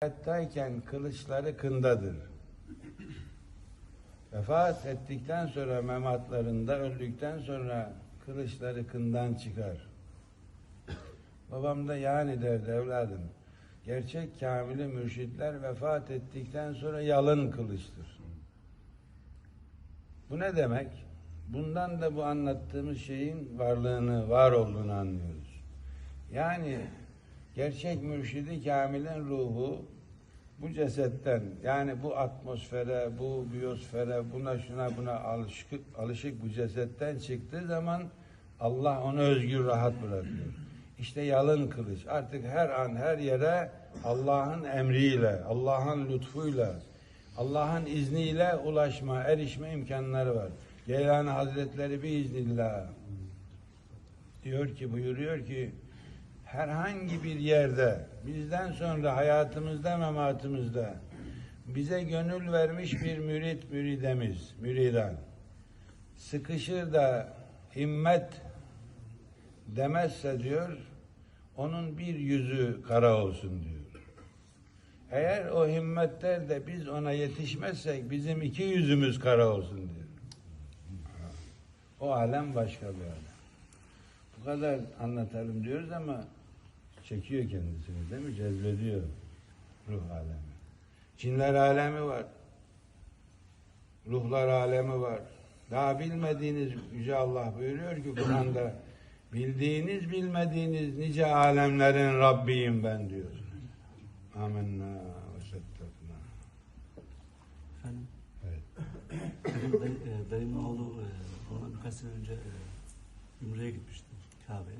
Hayattayken kılıçları kındadır. Vefat ettikten sonra mematlarında öldükten sonra kılıçları kından çıkar. Babam da yani derdi evladım. Gerçek kamili mürşitler vefat ettikten sonra yalın kılıçtır. Bu ne demek? Bundan da bu anlattığımız şeyin varlığını, var olduğunu anlıyoruz. Yani gerçek mürşidi kamilin ruhu bu cesetten yani bu atmosfere, bu biyosfere, buna şuna buna alışık, alışık bu cesetten çıktığı zaman Allah onu özgür rahat bırakıyor. İşte yalın kılıç. Artık her an her yere Allah'ın emriyle, Allah'ın lütfuyla, Allah'ın izniyle ulaşma, erişme imkanları var. Geylani Hazretleri bir iznillah diyor ki, buyuruyor ki herhangi bir yerde bizden sonra hayatımızda mematımızda bize gönül vermiş bir mürit müridemiz, müridan sıkışır da himmet demezse diyor onun bir yüzü kara olsun diyor. Eğer o himmetler de biz ona yetişmezsek bizim iki yüzümüz kara olsun diyor. O alem başka bir alem. Bu kadar anlatalım diyoruz ama çekiyor kendisini değil mi? Cezbediyor ruh alemi. Cinler alemi var. Ruhlar alemi var. Daha bilmediğiniz Yüce Allah buyuruyor ki Kur'an'da bildiğiniz bilmediğiniz nice alemlerin Rabbiyim ben diyor. Amenna ve settakna. Efendim, Evet. benim e, dayımın oğlu e, ondan birkaç sene önce e, Ümre'ye gitmişti Kabe'ye.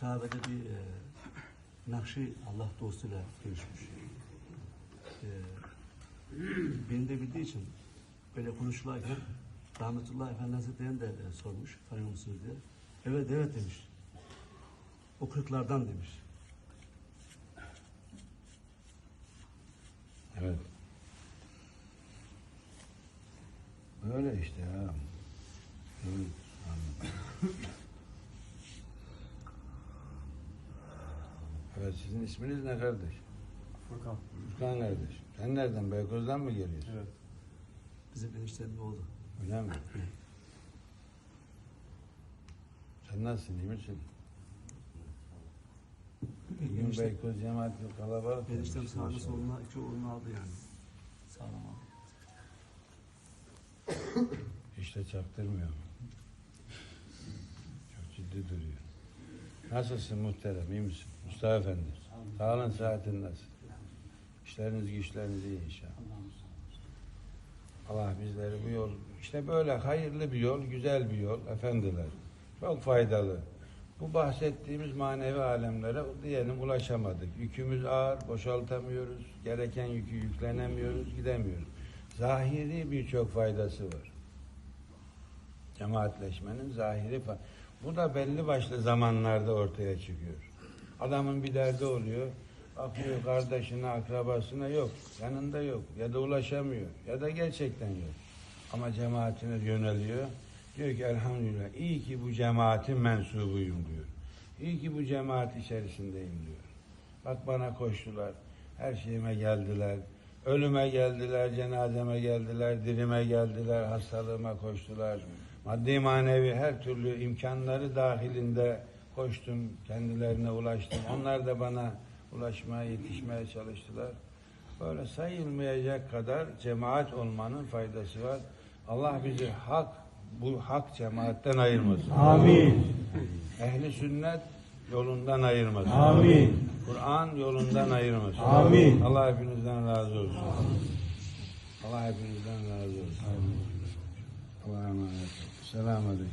Kabe'de bir e, Nakşi Allah dostuyla görüşmüş. E, beni de bildiği için böyle konuşurlarken Rahmetullah Efendi Hazretleri'ne de e, sormuş, tanıyor musunuz diye. Evet, evet demiş. O kırklardan demiş. Evet. Böyle işte ya. Evet. Evet, sizin isminiz ne kardeş? Furkan. Furkan kardeş. Sen nereden? Beykoz'dan mı geliyorsun? Evet. Bizim eniştemin oğlu. Öyle mi? Sen nasılsın, iyi misin? Bugün Enişte- Beykoz cemaati kalabalık. Eniştem olmuş, sağına maşallah. soluna iki oğlunu aldı yani. Sağlam aldı. İşte çaktırmıyor. Nasılsın muhterem, iyi misin? Mustafa Efendi. Sağlığın saatin nasıl? İşleriniz güçleriniz iyi inşallah. Allah bizleri bu yol, işte böyle hayırlı bir yol, güzel bir yol efendiler. Çok faydalı. Bu bahsettiğimiz manevi alemlere diyelim ulaşamadık. Yükümüz ağır, boşaltamıyoruz. Gereken yükü yüklenemiyoruz, gidemiyoruz. Zahiri birçok faydası var. Cemaatleşmenin zahiri fa- Bu da belli başlı zamanlarda ortaya çıkıyor. Adamın bir derdi oluyor. Bakıyor kardeşine, akrabasına yok. Yanında yok. Ya da ulaşamıyor. Ya da gerçekten yok. Ama cemaatine yöneliyor. Diyor ki elhamdülillah iyi ki bu cemaatin mensubuyum diyor. İyi ki bu cemaat içerisindeyim diyor. Bak bana koştular. Her şeyime geldiler. Ölüme geldiler, cenazeme geldiler, dirime geldiler, hastalığıma koştular. Maddi manevi her türlü imkanları dahilinde koştum, kendilerine ulaştım. Onlar da bana ulaşmaya, yetişmeye çalıştılar. Böyle sayılmayacak kadar cemaat olmanın faydası var. Allah bizi hak, bu hak cemaatten ayırmasın. Amin. Ehli sünnet yolundan ayırmasın. Amin. Kur'an yolundan ayırmasın. Amin. Allah hepinizden razı olsun. Allah hepinizden razı olsun. Allah'a emanet olun. Selamun Aleyküm.